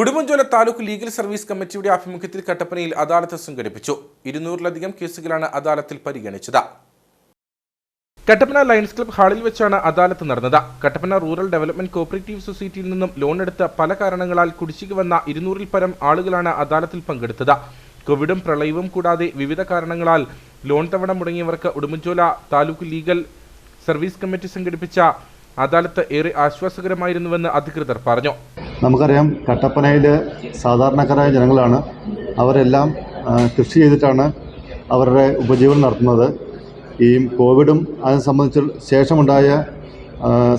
Udumbanchola taluk legal service കമ്മിറ്റിയുടെ ആഭിമുഖ്യത്തിൽ കട്ടപ്പനയിൽ അദാലത്ത് സംഘടിപ്പിച്ചു. ഇരുന്നൂറിലധികം കേസുകളാണ് അദാലത്തിൽ പരിഗണിച്ചത്. കട്ടപ്പന ലയൺസ് ക്ലബ് ഹാളിൽ വെച്ചാണ് അദാലത്ത് നടന്നത്. കട്ടപ്പന റൂറൽ ഡെവലപ്മെന്റ് കോപ്പറേറ്റീവ് സൊസൈറ്റിയിൽ നിന്നും ലോൺ എടുത്ത് പല കാരണങ്ങളാൽ കുടിശ്ശിക വന്ന ഇരുന്നൂറിൽ പരം ആളുകളാണ് അദാലത്തിൽ പങ്കെടുത്തത്. കോവിഡും പ്രളയവും കൂടാതെ വിവിധ കാരണങ്ങളാൽ ലോൺ തവണ മുടങ്ങിയവർക്ക് Udumbanchola taluk legal service committee സംഘടിപ്പിച്ച അദാലത്ത് ഏറെ ആശ്വാസകരമായിരുന്നുവെന്ന് അധികൃതർ പറഞ്ഞു. നമുക്കറിയാം കട്ടപ്പനയിൽ സാധാരണക്കാരായ ജനങ്ങളാണ്. അവരെല്ലാം കൃഷി ചെയ്തിട്ടാണ് അവരുടെ ഉപജീവനം നടത്തുന്നത്. ഈ കോവിഡും അതിനെ സംബന്ധിച്ച് ശേഷമുണ്ടായ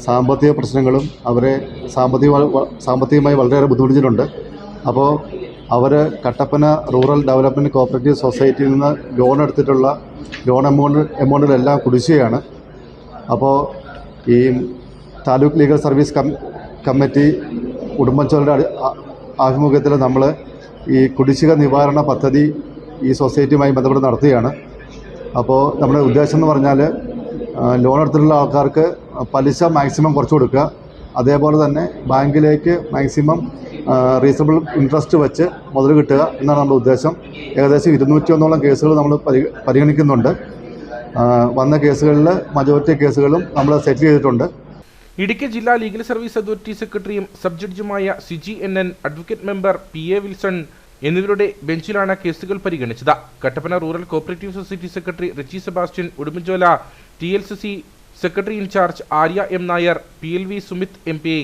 സാമ്പത്തിക പ്രശ്നങ്ങളും അവരെ സാമ്പത്തിക സാമ്പത്തികമായി വളരെയേറെ ബുദ്ധിമുട്ടിച്ചിട്ടുണ്ട്. അപ്പോൾ അവർ കട്ടപ്പന റൂറൽ ഡെവലപ്മെന്റ് കോപ്പറേറ്റീവ് സൊസൈറ്റിയിൽ നിന്ന് ലോൺ എടുത്തിട്ടുള്ള ലോൺ എമൗണ്ട് എമൗണ്ടിലെല്ലാം കുടിശ്ശികയാണ്. അപ്പോൾ ഈ താലൂക്ക് ലീഗൽ സർവീസ് കമ്മിറ്റി അടി- ആഭിമുഖ്യത്തിൽ നമ്മൾ ഈ കുടിശ്ശിക നിവാരണ പദ്ധതി ഈ സൊസൈറ്റിയുമായി ബന്ധപ്പെട്ട് നടത്തുകയാണ്. അപ്പോൾ നമ്മുടെ ഉദ്ദേശം എന്ന് പറഞ്ഞാൽ ലോൺ എടുത്തിട്ടുള്ള ആൾക്കാർക്ക് പലിശ മാക്സിമം കുറച്ച് കൊടുക്കുക. അതേപോലെ തന്നെ ബാങ്കിലേക്ക് മാക്സിമം റീസണബിൾ ഇൻട്രസ്റ്റ് വെച്ച് മുതൽ കിട്ടുക എന്നാണ് നമ്മുടെ ഉദ്ദേശം. ഏകദേശം ഇരുന്നൂറ്റി ഒന്നോളം കേസുകൾ നമ്മൾ പരി പരിഗണിക്കുന്നുണ്ട്. വന്ന കേസുകളിൽ മജോറിറ്റി കേസുകളും നമ്മൾ സെറ്റിൽ ചെയ്തിട്ടുണ്ട്. ഇടുക്കി ജില്ലാ ലീഗൽ സർവീസ് അതോറിറ്റി സെക്രട്ടറിയും sub ജഡ്ജുമായ Siji N N advocate member P A Wilson എന്നിവരുടെ ബെഞ്ചിലാണ് കേസുകൾ പരിഗണിച്ചത്. Kattappana rural cooperative society secretary Richie Sebastian Udumbanchola T L C C secretary in charge Arya M Nair P L V Sumith M P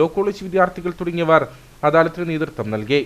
law college വിദ്യാർത്ഥികൾ തുടങ്ങിയവർ അദാലത്തിന് നേതൃത്വം നൽകി.